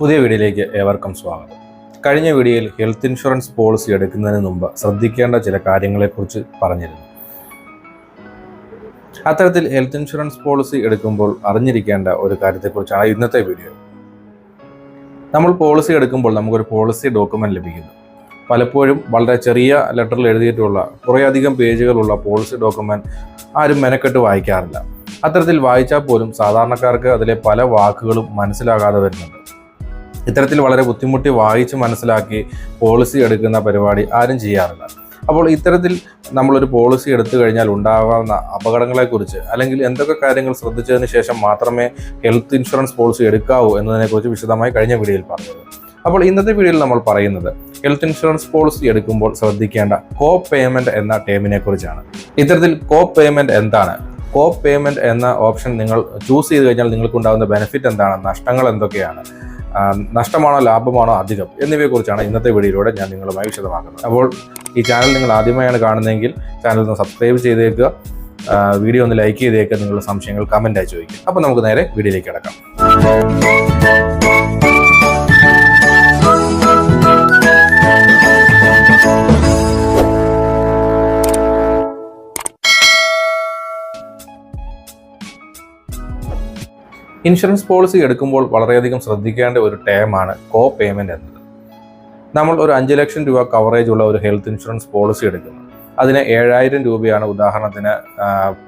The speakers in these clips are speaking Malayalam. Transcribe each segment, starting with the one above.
പുതിയ വീഡിയോയിലേക്ക് ഏവർക്കും സ്വാഗതം. കഴിഞ്ഞ വീഡിയോയിൽ ഹെൽത്ത് ഇൻഷുറൻസ് പോളിസി എടുക്കുന്നതിന് മുമ്പ് ശ്രദ്ധിക്കേണ്ട ചില കാര്യങ്ങളെക്കുറിച്ച് പറഞ്ഞിരുന്നു. അത്തരത്തിൽ ഹെൽത്ത് ഇൻഷുറൻസ് പോളിസി എടുക്കുമ്പോൾ അറിഞ്ഞിരിക്കേണ്ട ഒരു കാര്യത്തെക്കുറിച്ചാണ് ഇന്നത്തെ വീഡിയോ. നമ്മൾ പോളിസി എടുക്കുമ്പോൾ നമുക്കൊരു പോളിസി ഡോക്യുമെന്റ് ലഭിക്കുന്നു. പലപ്പോഴും വളരെ ചെറിയ ലെറ്ററിൽ എഴുതിയിട്ടുള്ള കുറേയധികം പേജുകളുള്ള പോളിസി ഡോക്യുമെന്റ് ആരും മെനക്കെട്ട് വായിക്കാറില്ല. അത്തരത്തിൽ വായിച്ചാൽ പോലും സാധാരണക്കാർക്ക് അതിലെ പല വാക്കുകളും മനസ്സിലാകാതെ വരുന്നുണ്ട്. ഇത്തരത്തിൽ വളരെ ബുദ്ധിമുട്ടി വായിച്ച് മനസ്സിലാക്കി പോളിസി എടുക്കുന്ന പരിപാടി ആരും ചെയ്യാറില്ല. അപ്പോൾ ഇത്തരത്തിൽ നമ്മളൊരു പോളിസി എടുത്തു കഴിഞ്ഞാൽ ഉണ്ടാകാവുന്ന അപകടങ്ങളെക്കുറിച്ച് അല്ലെങ്കിൽ എന്തൊക്കെ കാര്യങ്ങൾ ശ്രദ്ധിച്ചതിന് ശേഷം മാത്രമേ ഹെൽത്ത് ഇൻഷുറൻസ് പോളിസി എടുക്കാവൂ എന്നതിനെക്കുറിച്ച് വിശദമായി കഴിഞ്ഞ വീഡിയോയിൽ പറഞ്ഞത്. അപ്പോൾ ഇന്നത്തെ വീഡിയോയിൽ നമ്മൾ പറയുന്നത് ഹെൽത്ത് ഇൻഷുറൻസ് പോളിസി എടുക്കുമ്പോൾ ശ്രദ്ധിക്കേണ്ട കോ പേയ്മെന്റ് എന്ന ടേമിനെ കുറിച്ചാണ് ഇത്തരത്തിൽ കോ പേയ്മെന്റ് എന്താണ്? കോ പേയ്മെന്റ് എന്ന ഓപ്ഷൻ നിങ്ങൾ ചൂസ് ചെയ്ത് കഴിഞ്ഞാൽ നിങ്ങൾക്കുണ്ടാകുന്ന ബെനിഫിറ്റ് എന്താണ്? നഷ്ടങ്ങൾ എന്തൊക്കെയാണ്? നഷ്ടമാണോ ലാഭമാണോ അധികം എന്നിവയെക്കുറിച്ചാണ് ഇന്നത്തെ വീഡിയോയിലൂടെ ഞാൻ നിങ്ങളുമായി വിശദമാക്കുന്നത്. അപ്പോൾ ഈ ചാനൽ നിങ്ങൾ ആദ്യമായാണ് കാണുന്നതെങ്കിൽ ചാനൽ ഒന്ന് സബ്സ്ക്രൈബ് ചെയ്തേക്കുക. വീഡിയോ ഒന്ന് ലൈക്ക് ചെയ്തേക്കുക. നിങ്ങളുടെ സംശയങ്ങൾ കമന്റായി ചോദിക്കുക. അപ്പോൾ നമുക്ക് നേരെ വീഡിയോയിലേക്ക് കിടക്കാം. ഇൻഷുറൻസ് പോളിസി എടുക്കുമ്പോൾ വളരെയധികം ശ്രദ്ധിക്കേണ്ട ഒരു ടേമാണ് കോ പേയ്മെന്റ് എന്നത്. നമ്മൾ ഒരു അഞ്ച് ലക്ഷം രൂപ കവറേജ് ഉള്ള ഒരു ഹെൽത്ത് ഇൻഷുറൻസ് പോളിസി എടുക്കുന്നു. അതിന് ഏഴായിരം രൂപയാണ് ഉദാഹരണത്തിന്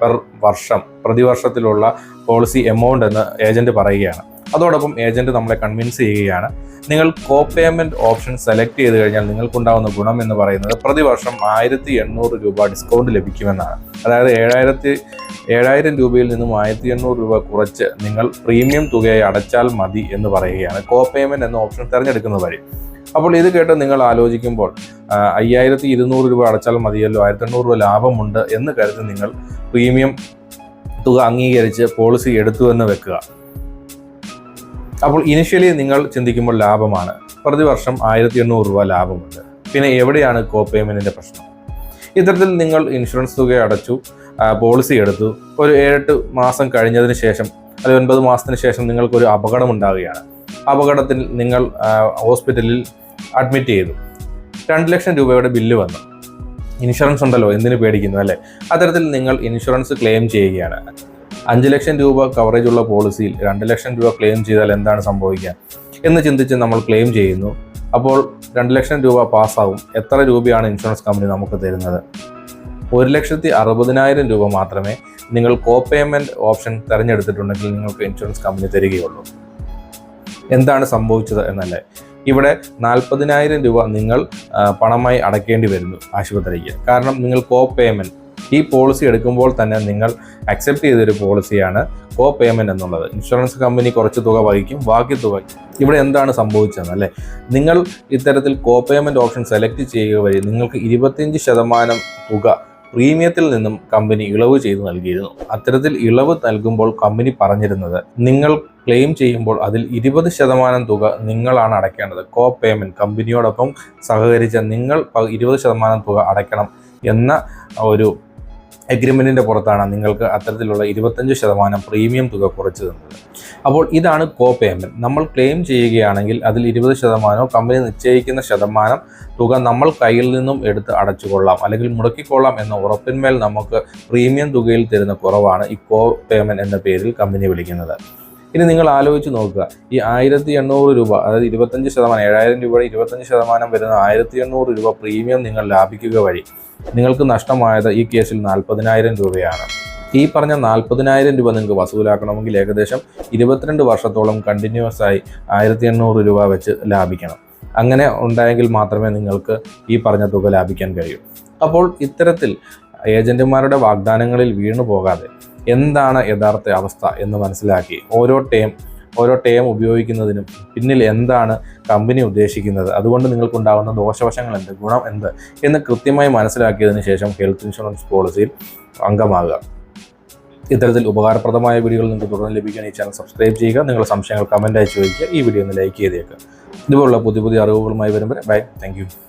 പെർ വർഷം പ്രതിവർഷത്തിലുള്ള പോളിസി എമൗണ്ട് എന്ന് ഏജന്റ് പറയുകയാണ്. അതോടൊപ്പം ഏജന്റ് നമ്മളെ കൺവിൻസ് ചെയ്യുകയാണ്. നിങ്ങൾ കോ പേയ്മെന്റ് ഓപ്ഷൻ സെലക്ട് ചെയ്ത് കഴിഞ്ഞാൽ നിങ്ങൾക്കുണ്ടാവുന്ന ഗുണം എന്ന് പറയുന്നത് പ്രതിവർഷം ആയിരത്തി എണ്ണൂറ് രൂപ ഡിസ്കൗണ്ട് ലഭിക്കുമെന്നാണ്. അതായത് ഏഴായിരത്തി ഏഴായിരം രൂപയിൽ നിന്നും ആയിരത്തി എണ്ണൂറ് രൂപ കുറച്ച് നിങ്ങൾ പ്രീമിയം തുകയായി അടച്ചാൽ മതി എന്ന് പറയുകയാണ്. കോ പേയ്മെന്റ് എന്ന ഓപ്ഷൻ തിരഞ്ഞെടുക്കുന്നത് വഴി. അപ്പോൾ ഇത് കേട്ട് നിങ്ങൾ ആലോചിക്കുമ്പോൾ അയ്യായിരത്തി ഇരുന്നൂറ് രൂപ അടച്ചാൽ മതിയല്ലോ ആയിരത്തി എണ്ണൂറ് രൂപ ലാഭമുണ്ട് എന്ന് കരുതി നിങ്ങൾ പ്രീമിയം തുക അംഗീകരിച്ച് പോളിസി എടുത്തു എന്ന് വെക്കുക. അപ്പോൾ ഇനിഷ്യലി നിങ്ങൾ ചിന്തിക്കുമ്പോൾ ലാഭമാണ്. പ്രതിവർഷം ആയിരത്തി എണ്ണൂറ് രൂപ ലാഭമുണ്ട്. പിന്നെ എവിടെയാണ് കോ പേയ്മെന്റിന്റെ പ്രശ്നം? ഇത്തരത്തിൽ നിങ്ങൾ ഇൻഷുറൻസ് തുക അടച്ചു പോളിസി എടുത്തു. ഒരു ഏഴെട്ട് മാസം കഴിഞ്ഞതിന് ശേഷം അല്ലെങ്കിൽ ഒൻപത് മാസത്തിന് ശേഷം നിങ്ങൾക്കൊരു അപകടം ഉണ്ടാവുകയാണ് അപകടത്തിൽ നിങ്ങൾ ഹോസ്പിറ്റലിൽ അഡ്മിറ്റ് ചെയ്തു. രണ്ട് ലക്ഷം രൂപയുടെ ബില്ല് വന്നു. ഇൻഷുറൻസ് ഉണ്ടല്ലോ എന്തിനു പേടിക്കുന്നു അല്ലേ? അത്തരത്തിൽ നിങ്ങൾ ഇൻഷുറൻസ് ക്ലെയിം ചെയ്യുകയാണ്. അഞ്ച് ലക്ഷം രൂപ കവറേജ് ഉള്ള പോളിസിയിൽ രണ്ട് ലക്ഷം രൂപ ക്ലെയിം ചെയ്താൽ എന്താണ് സംഭവിക്കുക എന്ന് ചിന്തിച്ച് നമ്മൾ ക്ലെയിം ചെയ്യുന്നു. അപ്പോൾ രണ്ട് ലക്ഷം രൂപ പാസ്സാവും എത്ര രൂപയാണ് ഇൻഷുറൻസ് കമ്പനി നമുക്ക് തരുന്നത്? ഒരു ലക്ഷത്തി അറുപതിനായിരം രൂപ മാത്രമേ നിങ്ങൾ കോ പേയ്മെന്റ് ഓപ്ഷൻ തിരഞ്ഞെടുത്തിട്ടുണ്ടെങ്കിൽ നിങ്ങൾക്ക് ഇൻഷുറൻസ് കമ്പനി തരികയുള്ളൂ. എന്താണ് സംഭവിച്ചത് എന്നല്ലേ? ഇവിടെ നാൽപ്പതിനായിരം രൂപ നിങ്ങൾ പണമായി അടയ്ക്കേണ്ടി വരുന്നു ആശുപത്രിക്ക്. കാരണം നിങ്ങൾ കോ പേയ്മെന്റ് ഈ പോളിസി എടുക്കുമ്പോൾ തന്നെ നിങ്ങൾ അക്സെപ്റ്റ് ചെയ്തൊരു പോളിസിയാണ് കോ പേയ്മെന്റ് എന്നുള്ളത്. ഇൻഷുറൻസ് കമ്പനി കുറച്ച് തുക വഹിക്കും ബാക്കി തുക ഇവിടെ എന്താണ് സംഭവിച്ചതെന്ന് അല്ലേ? നിങ്ങൾ ഇത്തരത്തിൽ കോ പേയ്മെന്റ് ഓപ്ഷൻ സെലക്ട് ചെയ്യുക വഴി നിങ്ങൾക്ക് ഇരുപത്തിയഞ്ച് ശതമാനം തുക പ്രീമിയത്തിൽ നിന്നും കമ്പനി ഇളവ് ചെയ്തു നൽകിയിരുന്നു. അത്തരത്തിൽ ഇളവ് നൽകുമ്പോൾ കമ്പനി പറഞ്ഞിരുന്നത് നിങ്ങൾ ക്ലെയിം ചെയ്യുമ്പോൾ അതിൽ ഇരുപത് ശതമാനം തുക നിങ്ങളാണ് അടയ്ക്കേണ്ടത്. കോ പേയ്മെന്റ് കമ്പനിയോടൊപ്പം സഹകരിച്ച നിങ്ങൾ ഇരുപത് ശതമാനം തുക അടയ്ക്കണം എന്ന ഒരു എഗ്രിമെന്റിന്റെ പുറത്താണ് നിങ്ങൾക്ക് അത്തരത്തിലുള്ള ഇരുപത്തഞ്ച് ശതമാനം പ്രീമിയം തുക കുറച്ച് തന്നത്. അപ്പോൾ ഇതാണ് കോ പേയ്മെന്റ് നമ്മൾ ക്ലെയിം ചെയ്യുകയാണെങ്കിൽ അതിൽ ഇരുപത് ശതമാനമോ കമ്പനി നിശ്ചയിക്കുന്ന ശതമാനം തുക നമ്മൾ കയ്യിൽ നിന്നും എടുത്ത് അടച്ചുകൊള്ളാം അല്ലെങ്കിൽ മുടക്കിക്കൊള്ളാം എന്ന ഉറപ്പിന്മേൽ നമുക്ക് പ്രീമിയം തുകയിൽ തരുന്ന കുറവാണ് ഈ കോ പേയ്മെന്റ് എന്ന പേരിൽ കമ്പനി വിളിക്കുന്നത്. ഇനി നിങ്ങൾ ആലോചിച്ച് നോക്കുക. ഈ ആയിരത്തി എണ്ണൂറ് രൂപ അതായത് ഇരുപത്തഞ്ച് ശതമാനം ഏഴായിരം രൂപയുടെ ഇരുപത്തഞ്ച് ശതമാനം വരുന്ന ആയിരത്തി എണ്ണൂറ് രൂപ പ്രീമിയം നിങ്ങൾ ലാഭിക്കുക വഴി നിങ്ങൾക്ക് നഷ്ടമായത് ഈ കേസിൽ നാൽപ്പതിനായിരം രൂപയാണ്. ഈ പറഞ്ഞ നാൽപ്പതിനായിരം രൂപ നിങ്ങൾക്ക് വസൂലാക്കണമെങ്കിൽ ഏകദേശം ഇരുപത്തിരണ്ട് വർഷത്തോളം കണ്ടിന്യൂസ് ആയി ആയിരത്തി എണ്ണൂറ് രൂപ വെച്ച് ലാഭിക്കണം. അങ്ങനെ ഉണ്ടായെങ്കിൽ മാത്രമേ നിങ്ങൾക്ക് ഈ പറഞ്ഞ തുക ലാഭിക്കാൻ കഴിയൂ. അപ്പോൾ ഇത്തരത്തിൽ ഏജന്റുമാരുടെ വാഗ്ദാനങ്ങളിൽ വീണു പോകാതെ എന്താണ് യഥാർത്ഥ അവസ്ഥ എന്ന് മനസ്സിലാക്കി ഓരോ ടേം ഓരോ ടേം ഉപയോഗിക്കുന്നതിനും പിന്നിൽ എന്താണ് കമ്പനി ഉദ്ദേശിക്കുന്നത്? അതുകൊണ്ട് നിങ്ങൾക്കുണ്ടാകുന്ന ദോഷവശങ്ങൾ എന്ത് ഗുണം എന്ത് എന്ന് കൃത്യമായി മനസ്സിലാക്കിയതിന് ശേഷം ഹെൽത്ത് ഇൻഷുറൻസ് പോളിസിയിൽ അംഗമാകുക. ഇത്തരത്തിൽ ഉപകാരപ്രദമായ വീഡിയോകൾ നിങ്ങൾക്ക് തുടർന്ന് ലഭിക്കാൻ ഈ ചാനൽ സബ്സ്ക്രൈബ് ചെയ്യുക. നിങ്ങളുടെ സംശയങ്ങൾ കമന്റായി ചോദിക്കുക ഈ വീഡിയോ ഒന്ന് ലൈക്ക് ചെയ്തേക്കുക. ഇതുപോലുള്ള പുതിയ പുതിയ അറിവുകളുമായി വരുമ്പോൾ ബൈ. താങ്ക്